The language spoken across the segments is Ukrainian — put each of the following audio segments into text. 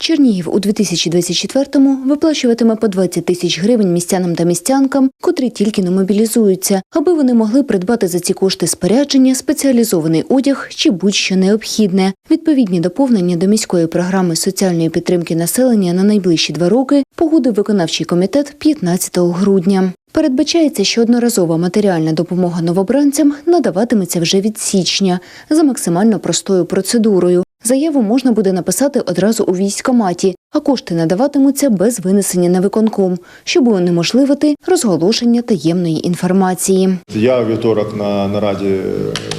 Чернігів у 2024-му виплачуватиме по 20 тисяч гривень містянам та містянкам, котрі тільки не мобілізуються, аби вони могли придбати за ці кошти спорядження, спеціалізований одяг чи будь-що необхідне. Відповідні доповнення до міської програми соціальної підтримки населення на найближчі два роки погодив виконавчий комітет 15 грудня. Передбачається, що одноразова матеріальна допомога новобранцям надаватиметься вже від січня за максимально простою процедурою. Заяву можна буде написати одразу у військкоматі, а кошти надаватимуться без винесення на виконком, щоб унеможливити розголошення таємної інформації. Я вівторок на нараді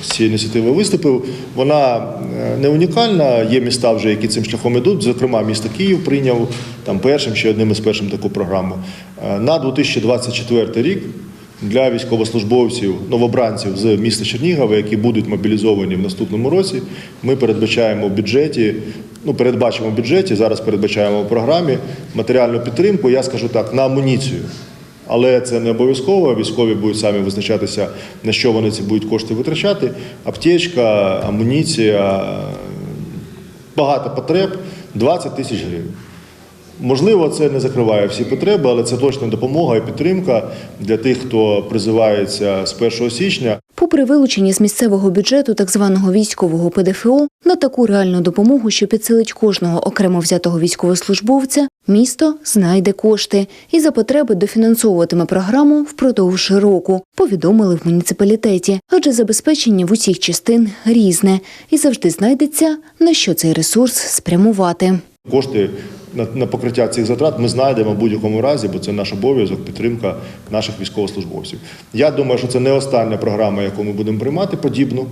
з цієї ініціативи виступив. Вона е, не унікальна. Є міста вже, які цим шляхом ідуть. Зокрема, місто Київ прийняв там першим ще одним із першим таку програму. Е, На 2024 рік для військовослужбовців, новобранців з міста Чернігова, які будуть мобілізовані в наступному році, ми передбачаємо в бюджеті. Ну, передбачимо в бюджеті, зараз передбачаємо в програмі матеріальну підтримку, я скажу так, на амуніцію. Але це не обов'язково. Військові будуть самі визначатися, на що вони ці будуть кошти витрачати. Аптечка, амуніція, багато потреб 20 тисяч гривень. Можливо, це не закриває всі потреби, але це точно допомога і підтримка для тих, хто призивається з 1 січня. Попри вилучення з місцевого бюджету так званого військового ПДФО на таку реальну допомогу, що підсилить кожного окремо взятого військовослужбовця, місто знайде кошти і за потреби дофінансовуватиме програму впродовж року. Повідомили в муніципалітеті, адже забезпечення в усіх частин різне і завжди знайдеться на що цей ресурс спрямувати. Кошти на, покриття цих затрат ми знайдемо в будь-якому разі, бо це наш обов'язок, підтримка наших військовослужбовців. Я думаю, що це не остання програма, яку ми будемо приймати, подібну,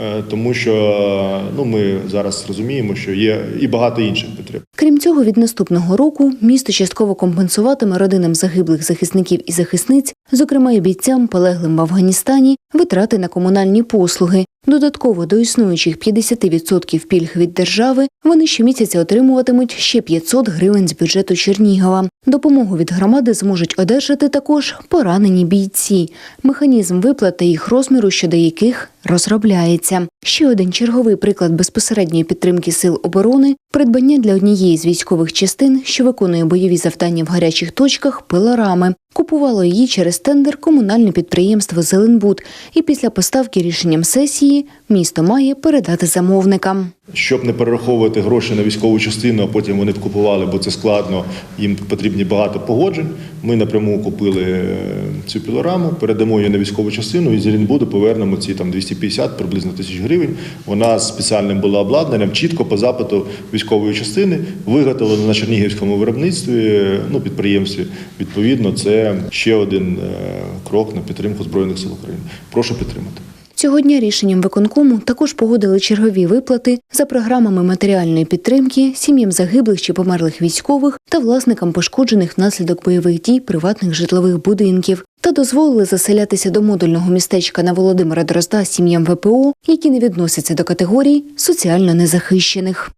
е, тому що ну, ми зараз розуміємо, що є і багато інших потреб. Крім цього, від наступного року місто частково компенсуватиме родинам загиблих захисників і захисниць, зокрема і бійцям, полеглим в Афганістані, витрати на комунальні послуги. Додатково до існуючих 50% пільг від держави вони щомісяця отримуватимуть ще 500 гривень з бюджету Чернігова. Допомогу від громади зможуть одержати також поранені бійці. Механізм виплати їх розміру щодо яких розробляється. Ще один черговий приклад безпосередньої підтримки сил оборони придбання для однієї з військових частин, що виконує бойові завдання в гарячих точках, пилорами. Купувало її через тендер комунальне підприємство Зеленбуд. І після поставки рішенням сесії місто має передати замовникам. Щоб не перераховувати гроші на військову частину, а потім вони купували, бо це складно, їм потрібні багато погоджень. Ми напряму купили е, цю пілораму, передамо її на військову частину і з Зеленбуду повернемо ці там 250 приблизно тисяч гривень. Вона з спеціальним була обладнанням, чітко по запиту військової частини, виготовлена на чернігівському виробництві, ну підприємстві. Відповідно, це ще один е, крок на підтримку збройних сил України. Прошу підтримати. Цього дня рішенням виконкому також погодили чергові виплати за програмами матеріальної підтримки сім'ям загиблих чи померлих військових та власникам пошкоджених внаслідок бойових дій приватних житлових будинків. Та дозволили заселятися до модульного містечка на Володимира Дрозда сім'ям ВПО, які не відносяться до категорій соціально незахищених.